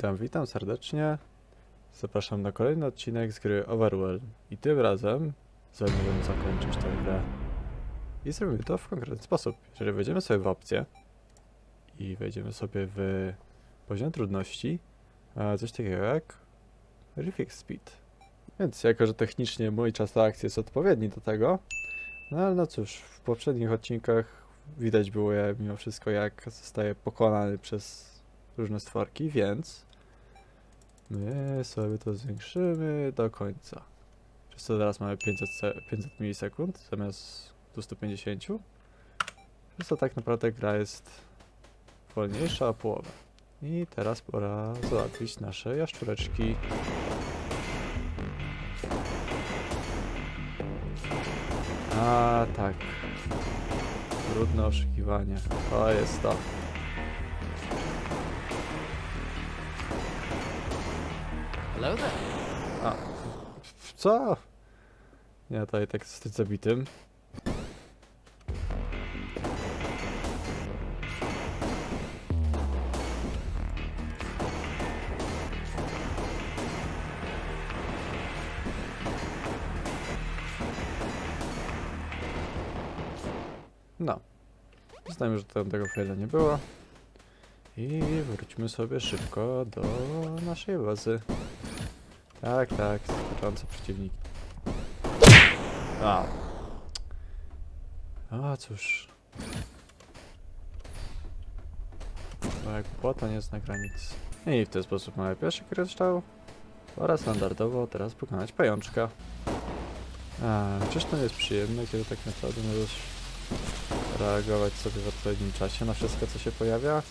Witam, witam serdecznie. Zapraszam na kolejny odcinek z gry Overwhelm. I tym razem zamierzam zakończyć tę grę. I zrobimy to w konkretny sposób. Jeżeli wejdziemy sobie w opcję i wejdziemy sobie w poziom trudności, coś takiego jak Refix Speed. Więc jako, że technicznie mój czas reakcji jest odpowiedni do tego, no ale no cóż, w poprzednich odcinkach widać było ja mimo wszystko jak zostaje pokonany przez różne stworki, więc my sobie to zwiększymy do końca. Przez to teraz mamy 500, se- 500 milisekund zamiast 250. Przez to tak naprawdę gra jest wolniejsza o połowę. I teraz pora załatwić nasze jaszczureczki. A tak. Trudne oszukiwanie. To jest to. Hello there. A. Co? Ja tutaj tak jesteś zabitym. No. Znajmy, że tam tego faila nie było. I wróćmy sobie szybko do naszej bazy. Tak, tak, skoczące przeciwniki. A. A cóż. Moja głupota nie zna granic. I w ten sposób mamy pierwszy kryształ. Oraz standardowo teraz pokonać pajączka. A, czyż to jest przyjemne, kiedy tak naprawdę możesz reagować sobie w odpowiednim czasie na wszystko, co się pojawia?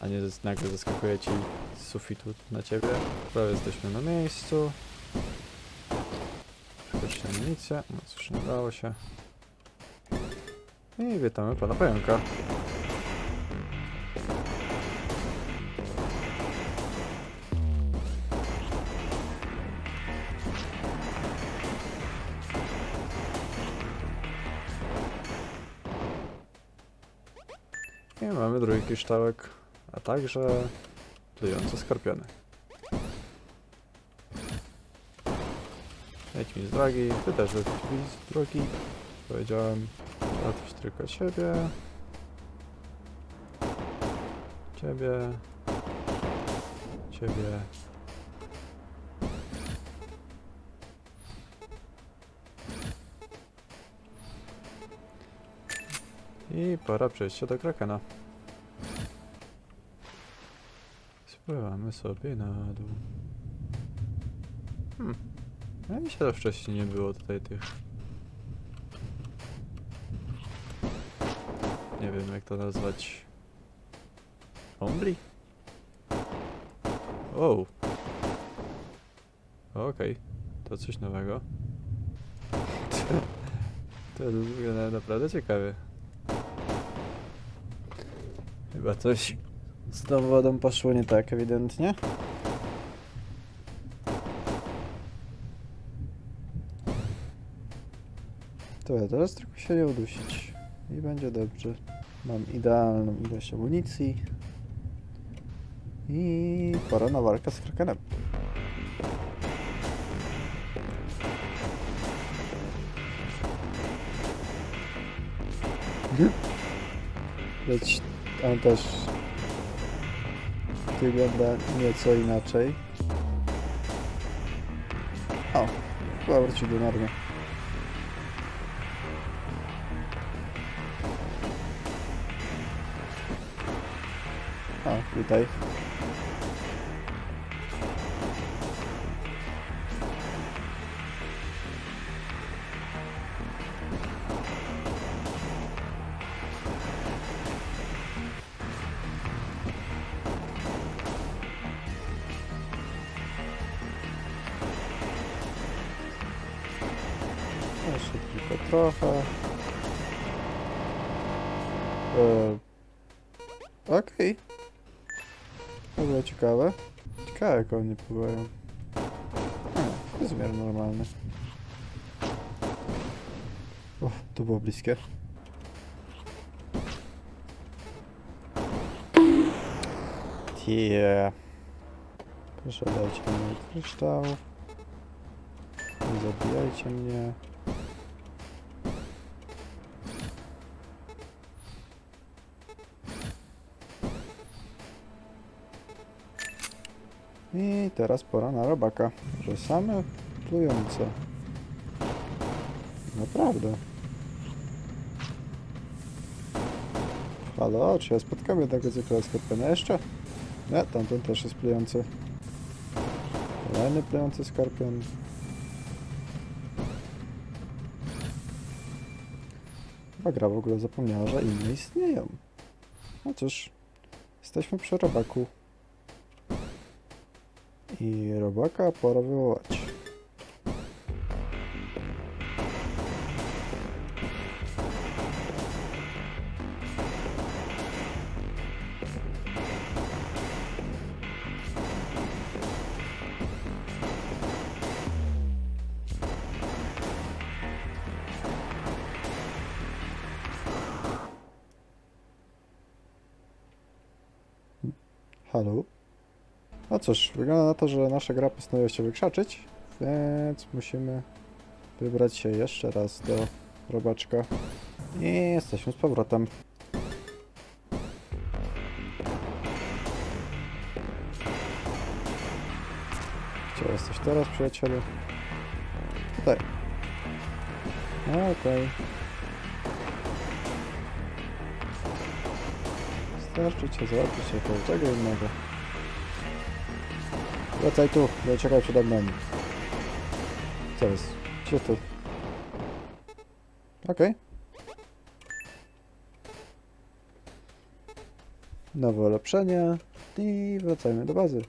A nie nagle zaskakuje ci z sufitu na ciebie. Prawie jesteśmy na miejscu. Szukać amunicję. No cóż, nie udało się. I witamy pana pająka. I mamy drugi kryształek, a także plujące skorpiony. Leć mi z drogi, ty też mi z drogi. Powiedziałem, załatwić tylko siebie. Ciebie. Ciebie. I pora przejść się do Krakena. Spływamy sobie na dół. Hmm. Ja mi się to wcześniej nie było tutaj tych. Nie wiem jak to nazwać. Ombli? O. Okej, to coś nowego. to wygląda naprawdę ciekawie. Chyba coś z tą wodą poszło nie tak ewidentnie. To ja teraz tylko się nie udusić. I będzie dobrze. Mam idealną ilość amunicji. I pora na walkę z Krakenem. Lecz on też wygląda nieco inaczej. O, chyba wrócił do normy. O, witaj. Ciekawe. Ciekawe jak oni pływają. A, rozmiar normalny. O, to było bliskie. Yeah. Proszę dajcie mi kryształ. Nie zabijajcie mnie. I teraz pora na robaka. Że same plujące. Naprawdę. Halo, czy ja spotkam jednego zwykłego skorpiona jeszcze? Nie, tamten też jest plujący. Kolejny plujący skorpion. Chyba gra w ogóle zapomniała, że inne istnieją. No cóż, jesteśmy przy robaku. I robaka pora wywołać. No cóż, wygląda na to, że nasza gra postanowiła się wykrzaczyć, więc musimy wybrać się jeszcze raz do robaczka. I jesteśmy z powrotem. Gdzie jesteś teraz, przyjacielu? Tutaj. Okej. Starczy cię zobaczyć jako czego innego. Wracaj tu, nie czekaj przede mną. Co jest? Gdzie to? Okej. Nowe ulepszenie i wracajmy do bazy.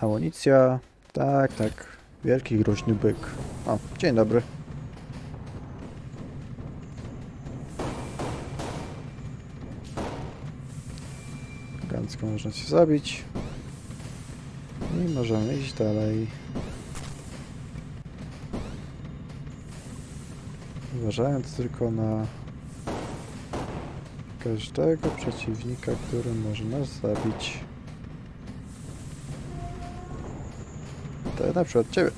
Amunicja. Tak, tak. Wielki groźny byk. O, dzień dobry. Elegancko można się zabić. I możemy iść dalej. Uważając tylko na każdego przeciwnika, który może nas zabić. To na przykład ciebie.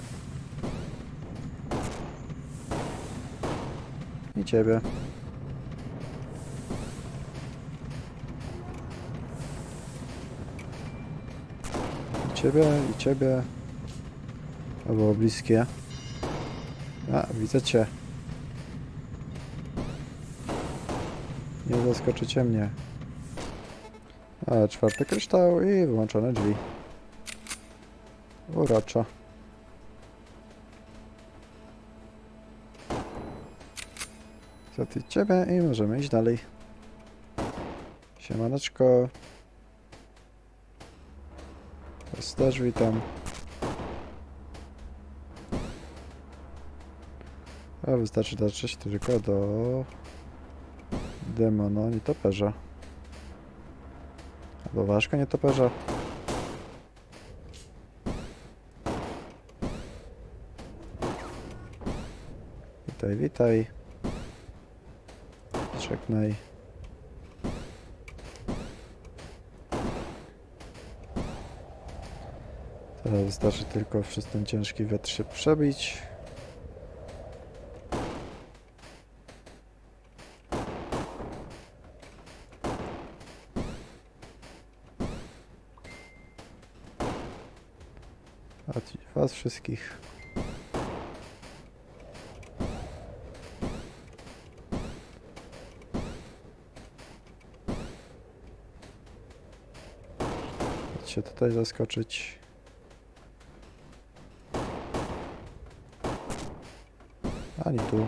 I ciebie. Ciebie, i ciebie. To było bliskie. A, widzę cię. Nie zaskoczycie mnie. A, czwarty kryształ i wyłączone drzwi. Uroczo. Co ty ciebie i możemy iść dalej. Siemaneczko. Was też witam. A wystarczy dotrzeć tylko do demona nietoperza. Albo ważka nietoperza. Witaj, witaj. Żegnaj. Wystarczy tylko przez ten ciężki wiatr się przebić. A was wszystkich. się tutaj zaskoczyć. Ani tu.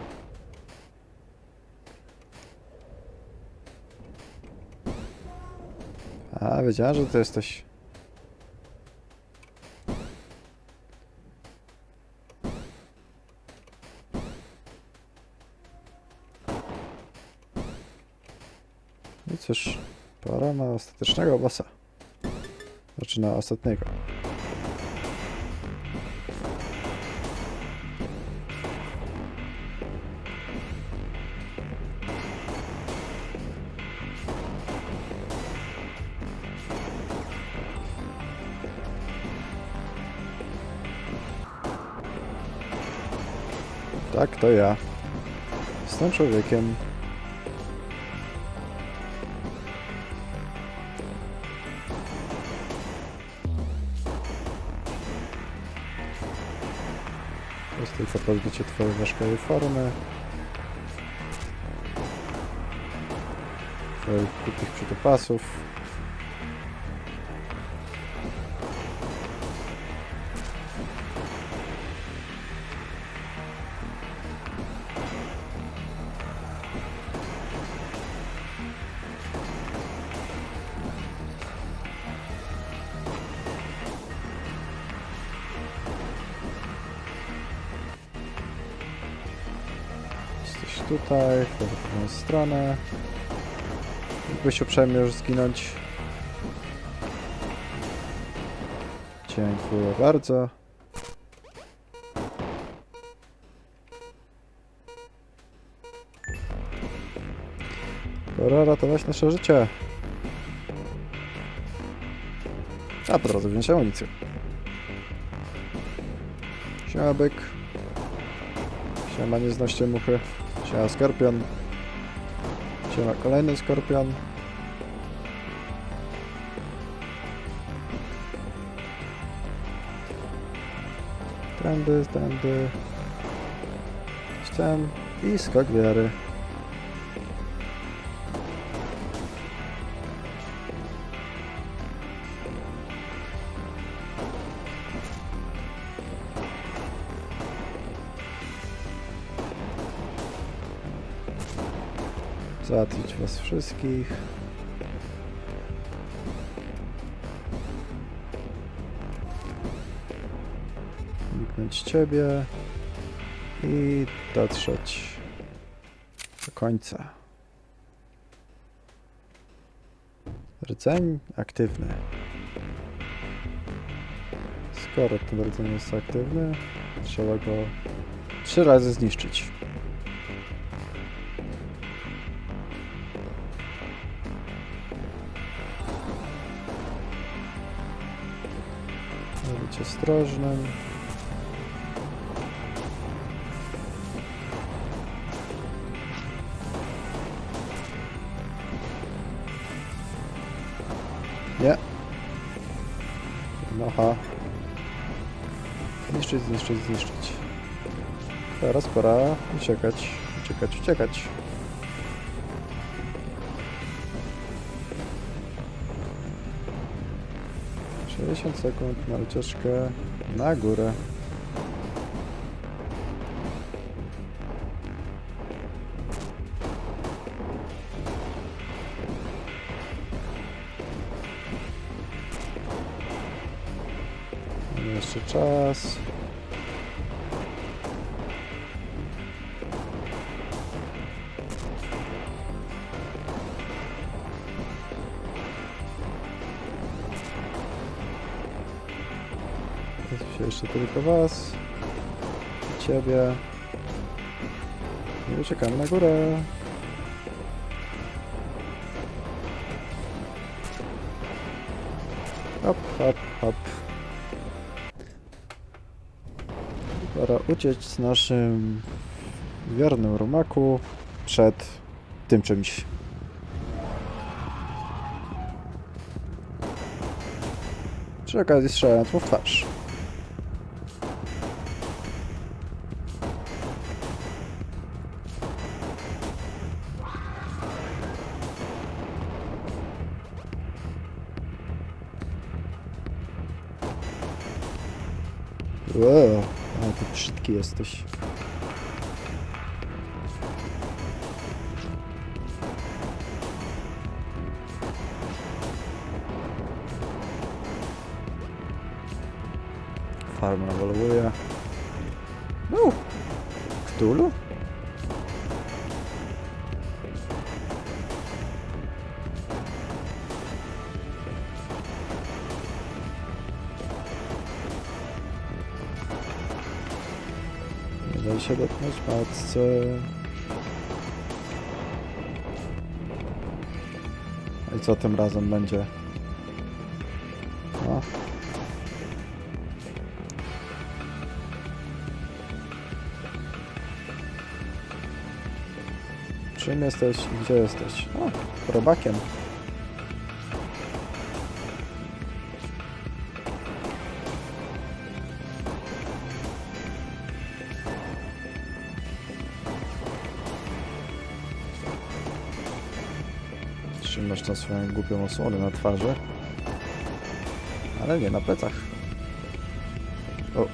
A, wiedziałem, że to jesteś. I cóż, pora na ostatecznego bossa. Znaczy na ostatniego. Tak, to ja. Jestem człowiekiem. Tylko pozbycie twojej ważkowej formy. Twoich głupich przytupasów. Tutaj, w drugą stronę. Mógłbyś uprzejmie już zginąć. Dziękuję bardzo. Pora ratować nasze życie. A po drodze wziąć amunicję. Siema byk. Siema nieznoście muchy. Siema skorpion. Siema kolejny skorpion. Tędy, tędy. Ścian i skok wiary. Załatwić was wszystkich. Uniknąć ciebie i dotrzeć do końca. Rdzeń aktywny. Skoro ten rdzeń jest aktywny, trzeba go trzy razy zniszczyć. Być ostrożnym. Nie. Nocha. Zniszczyć, zniszczyć, zniszczyć. Teraz pora uciekać, uciekać, uciekać. Sześćdziesiąt sekund na ucieczkę na górę. Jeszcze czas. Tylko was. I ciebie. I uciekamy na górę. Hop, hop, hop. Pora uciec z naszym wiernym rumaku przed tym czymś. Przy okazji strzelając mu w twarz. Wow, ale ty brzydki jesteś. Farma ewoluuje. No! Cthulhu? Daj się dotknąć matce. No I co tym razem będzie? No. Czym jesteś? Gdzie jesteś? O, robakiem. Trzymasz tą swoją głupią osłonę na twarzy. Ale nie na plecach. O. O.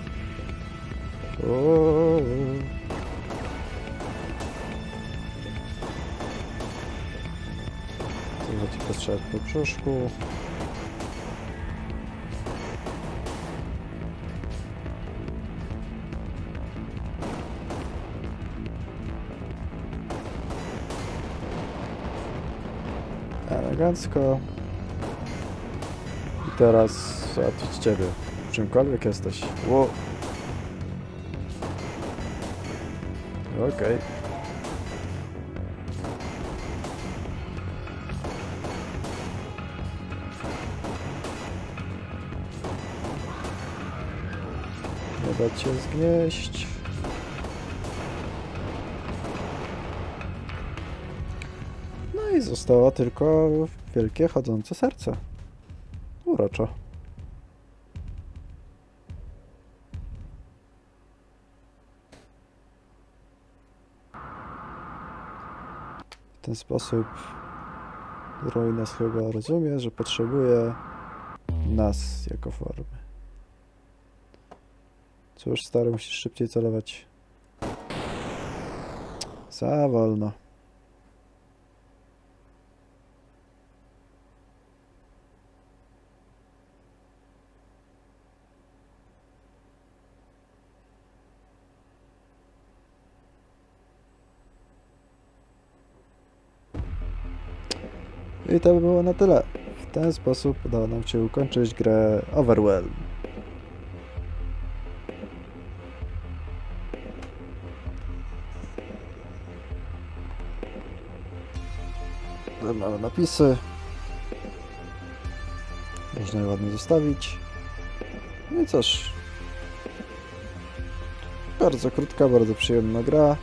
Trochę ci postrzał po brzuszku. Elegancko. I teraz załatwić ciebie. Czymkolwiek jesteś. Ło. Okej. Nie dać się zgnieść. Zostało tylko wielkie chodzące serce. Uroczo. W ten sposób Ruinas chyba rozumie, że potrzebuje nas jako formy. Cóż, stary, musisz szybciej celować. Za wolno. I to by było na tyle. W ten sposób udało nam się ukończyć grę Overwhelm. Tutaj mamy napisy. Można je ładnie zostawić. No i cóż. Bardzo krótka, bardzo przyjemna gra.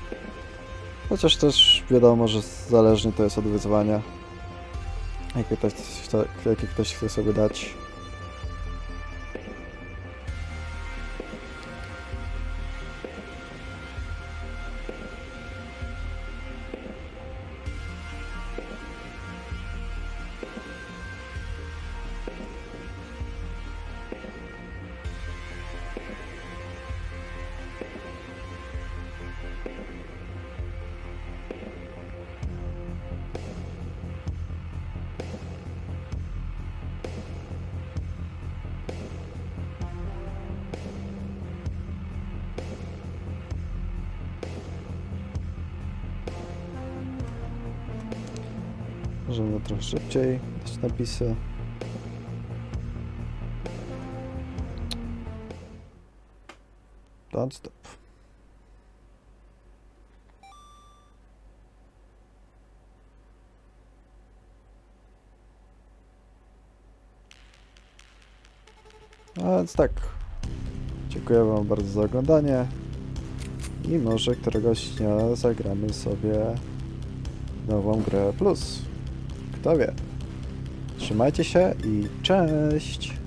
Chociaż też wiadomo, że zależnie to jest od wyzwania. Aqui eu aqui está a seguridade. Możemy trochę szybciej dać napisy. Don't stop. A więc tak. Dziękuję Wam bardzo za oglądanie. I może któregoś dnia zagramy sobie nową grę plus. Kto wie. Trzymajcie się i cześć!